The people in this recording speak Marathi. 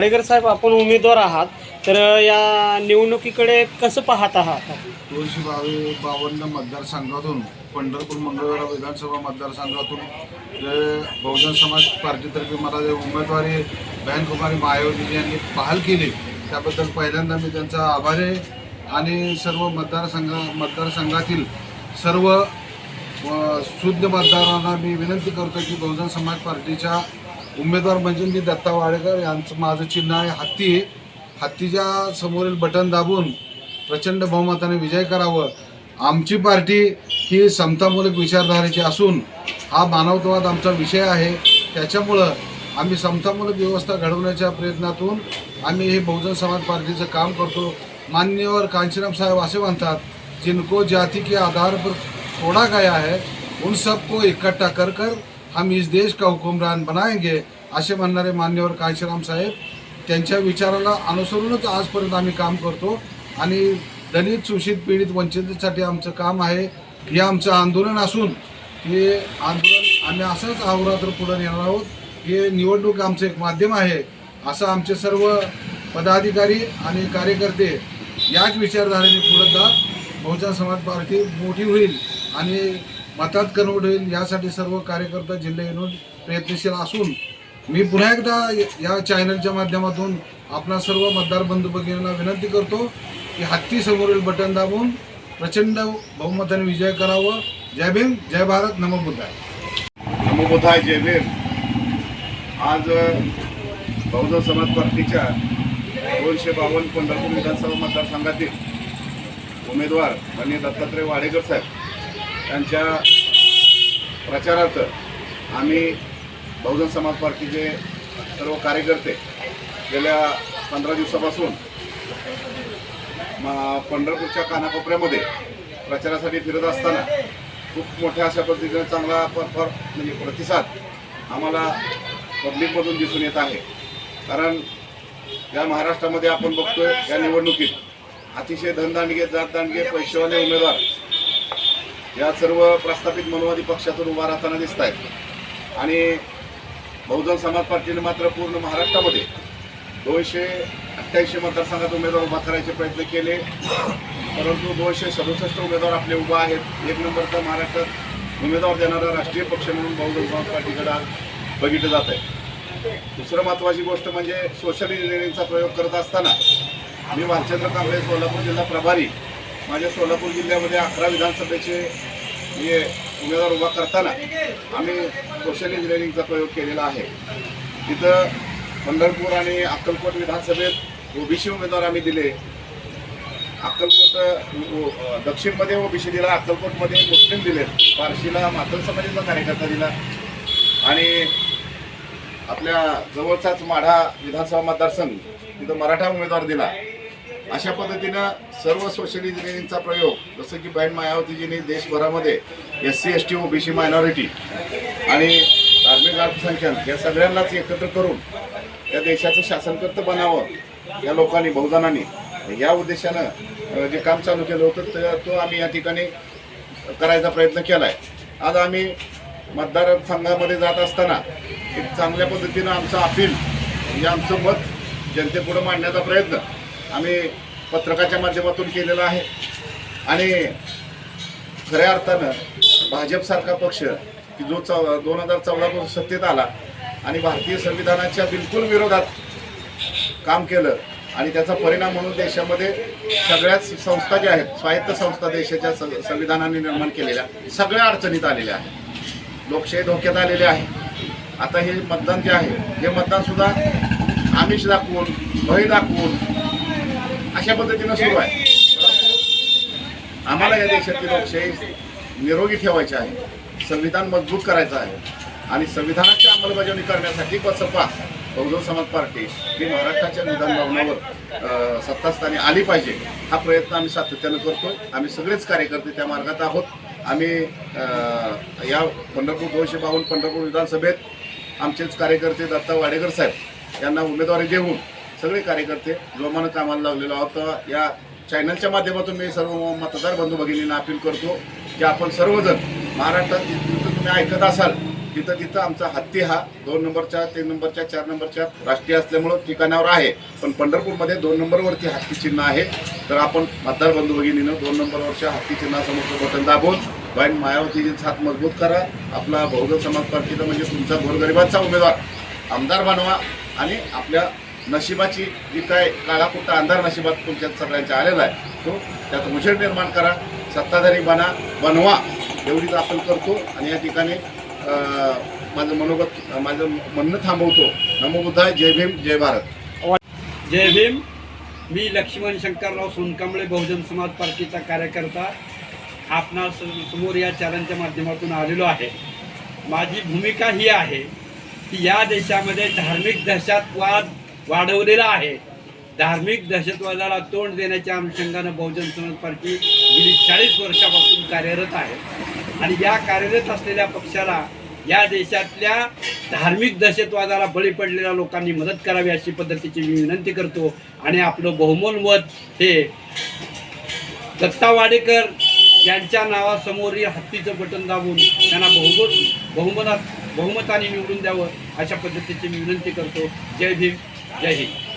वाडेकर साहेब आपण उमेदवार आहात. तर या निवडणुकीकडे कसं पाहत आहात? दोनशे बावी बावन्न मतदारसंघातून पंढरपूर मंगळवेढा विधानसभा मतदारसंघातून जे बहुजन समाज पार्टीतर्फे मला जे उमेदवारी बहनकुमारी मायावती यांनी बहाल केली त्याबद्दल पहिल्यांदा मी त्यांचा आभारी आहे. आणि सर्व मतदारसंघ मतदारसंघातील सर्व शुद्ध मतदारांना मी विनंती करतो की बहुजन समाज पार्टीच्या उमेदवार म्हणजे मी दत्ता वाडेकर. यांचं माझं चिन्ह आहे हत्ती. हत्तीच्या समोरील बटन दाबून प्रचंड बहुमताने विजय करावं. आमची पार्टी ही समतामूलक विचारधारेची असून हा मानवतावाद आमचा विषय आहे. त्याच्यामुळं आम्ही समतामूलक व्यवस्था घडवण्याच्या प्रयत्नातून आम्ही हे बहुजन समाज पार्टीचं काम करतो. मान्यवर कांशीराम साहेब असे म्हणतात जिनको जाति के आधार पर थोड़ा गया है उन सबको इकट्ठा कर कर हम इस देश का हुकुमरान बनाएंगे असे म्हणणारे मान्यवर कांशीराम साहेब त्यांच्या विचाराला अनुसरूनच आजपर्यंत आम्ही काम करतो आणि दलित शोषित पीडित वंचितसाठी आमचं काम आहे. हे आमचं आंदोलन असून हे आंदोलन आम्ही असंच अहोरात्र पुढे नेणार आहोत. हे निवडणूक आमचं एक माध्यम आहे असं आमचे सर्व पदाधिकारी आणि कार्यकर्ते याच विचारधारेने पुढे जात बहुजन समाज पार्टी मोठी होईल आणि मतात कन्वर्ट होईल यासाठी सर्व कार्यकर्ता जिल्हे येऊन प्रयत्नशील असून मी पुन्हा एकदा या चॅनलच्या माध्यमातून आपणा सर्व मतदार बंधू भगिनींना विनंती करतो की हत्ती समोरील बटन दाबून प्रचंड बहुमताने विजय करावं. जय भीम जय भारत नमो बुद्धाय. जय भीम. आज बहुजन समाज पार्टीच्या दोनशे बावन्न पंढरपूर विधानसभा मतदारसंघातील उमेदवार माननीय दत्तात्रय वाडेकर साहेब त्यांच्या प्रचारार्थ आम्ही बहुजन समाज पार्टीचे सर्व कार्यकर्ते गेल्या पंधरा दिवसापासून पंढरपूरच्या कानाकोपऱ्यामध्ये प्रचारासाठी फिरत असताना खूप मोठ्या अशा पद्धतीनं चांगला परफॉर म्हणजे प्रतिसाद आम्हाला पब्लिकमधून दिसून येत आहे. कारण या महाराष्ट्रामध्ये आपण बघतोय या निवडणुकीत अतिशय धनदांडगे जातदांडगे पैसेवाले उमेदवार या सर्व प्रस्थापित मनोवादी पक्षातून उभा राहताना दिसत आहेत आणि बहुजन समाज पार्टीने मात्र पूर्ण महाराष्ट्रामध्ये दोनशे अठ्ठ्याऐंशी मतदारसंघात उमेदवार उभा करायचे प्रयत्न केले. परंतु दोनशे सदुसष्ट उमेदवार आपले उभा आहेत. एक नंबरचा महाराष्ट्रात उमेदवार देणारा राष्ट्रीय पक्ष म्हणून बहुजन समाज पार्टीकडे बघितलं जात आहे दुसरं महत्त्वाची गोष्ट म्हणजे सोशल इंजिनिअरिंगचा प्रयोग करत असताना मी भालचंद्र कांबळे सोलापूर जिल्हा प्रभारी माझ्या सोलापूर जिल्ह्यामध्ये अकरा विधानसभेचे हे उमेदवार उभा करताना आम्ही सोशल इंजिनिअरिंगचा प्रयोग केलेला आहे. तिथं पंढरपूर आणि अक्कलकोट विधानसभेत ओबीसी उमेदवार आम्ही दिले. अक्कलकोट दक्षिणमध्ये ओबीसी दिला अक्कलकोटमध्ये मुस्लिम दिले. पारशीला मातल समाजाचा कार्यकर्ता दिला. आणि आपल्या जवळचाच माढा विधानसभा मतदारसंघ तिथं मराठा उमेदवार दिला. अशा पद्धतीनं सर्व सोशल इंजिनिअरिंगचा प्रयोग जसं की बँड मायावतीजींनी देशभरामध्ये S C S T OBC minority आणि धार्मिक अल्पसंख्याक या सगळ्यांनाच एकत्र करून या देशाचं शासनकर्त बनावं या लोकांनी बहुजनांनी. या उद्देशानं जे काम चालू केलं होतं तर तो आम्ही या ठिकाणी करायचा प्रयत्न केला आहे आज आम्ही मतदारसंघामध्ये जात असताना एक चांगल्या पद्धतीनं आमचं अपील म्हणजे आमचं मत जनतेपुढं मांडण्याचा प्रयत्न आम्ही पत्रकाच्या माध्यमातून केलेला आहे. आणि खऱ्या अर्थानं भाजपसारखा पक्ष की जो चौ दोन हजार चौदापासून सत्तेत आला आणि भारतीय संविधानाच्या बिलकुल विरोधात काम केलं आणि त्याचा परिणाम म्हणून देशामध्ये सगळ्याच संस्था ज्या आहेत स्वायत्त संस्था देशाच्या संविधानाने निर्माण केलेल्या सगळ्या अडचणीत आलेल्या आहेत. लोकशाही धोक्यात आलेले आहे. आता हे मतदान जे आहे हे मतदानसुद्धा आमिष दाखवून भय दाखवून अशा पद्धतीनं सुरू आहे. आम्हाला या देशातील लोकशाही निरोगी ठेवायची आहे संविधान मजबूत करायचं आहे आणि संविधानाची अंमलबजावणी करण्यासाठी बसपा बहुजन समाज पार्टी ही महाराष्ट्राच्या निदान भवनावर सत्तास्थानी आली पाहिजे. हा प्रयत्न आम्ही सातत्यानं करतो आम्ही सगळेच कार्यकर्ते त्या मार्गात आहोत. आम्ही या पंढरपूर दोनशे बावन्न पंढरपूर विधानसभेत आमचेच कार्यकर्ते दत्ता वाडेकर साहेब यांना उमेदवारी देऊन सगळे कार्यकर्ते जोमानं कामाला लागलेलो आहोत. या चॅनलच्या माध्यमातून मी सर्व मतदार बंधू भगिनींना अपील करतो की आपण सर्वजण महाराष्ट्रात जिथं तुम्ही ऐकत असाल तिथं तिथं आमचा हत्ती हा दोन नंबरच्या तीन नंबरच्या चार नंबरच्या राष्ट्रीय असल्यामुळं ठिकाणावर आहे. पण पंढरपूरमध्ये दोन नंबरवरती हत्ती चिन्ह आहे. तर आपण मतदार बंधू भगिनीनं दोन नंबरवरच्या हत्ती चिन्हासमोरचं बटन दाबून बहीण मायावतीची हात मजबूत करा. आपला बहुजन समाज पार्टीचा म्हणजे तुमचा गोरगरिबांचा उमेदवार आमदार बनवा आणि आपल्या नशिबाची जी काय काळाकुट्टा अंधार नशिबात तुमच्या सगळ्यांच्या आलेला आहे तो त्यात उजेड निर्माण करा सत्ताधारी बना बनवा एवढीच आपण करतो. आणि या ठिकाणी माझं मनोगत माझं म्हणणं थांबवतो. नमोबुद्धाय जय भीम जय भारत. जय भीम. मी लक्ष्मण शंकरराव सोनकांबळे बहुजन समाज पार्टीचा कार्यकर्ता आपणा समोर या चॅनलच्या माध्यमातून आलेलो आहे. माझी भूमिका ही आहे की या देशामध्ये धार्मिक दहशतवाद वाढवलेला आहे. धार्मिक दहशतवादाला तोंड देण्याच्या अनुषंगानं बहुजन समाज पार्टी गेली चाळीस वर्षापासून कार्यरत आहे. आणि या कार्यरत असलेल्या पक्षाला या देशातल्या धार्मिक दहशतवादाला बळी पडलेल्या लोकांनी मदत करावी अशी पद्धतीची मी विनंती करतो. आणि आपलं बहुमोल मत हे दत्ता वाडेकर यांच्या नावासमोर हत्तीचं बटन दाबून त्यांना बहुमत बहुमतात बहुमताने निवडून द्यावं अशा पद्धतीची मी विनंती करतो. जय भीम. जय हिंद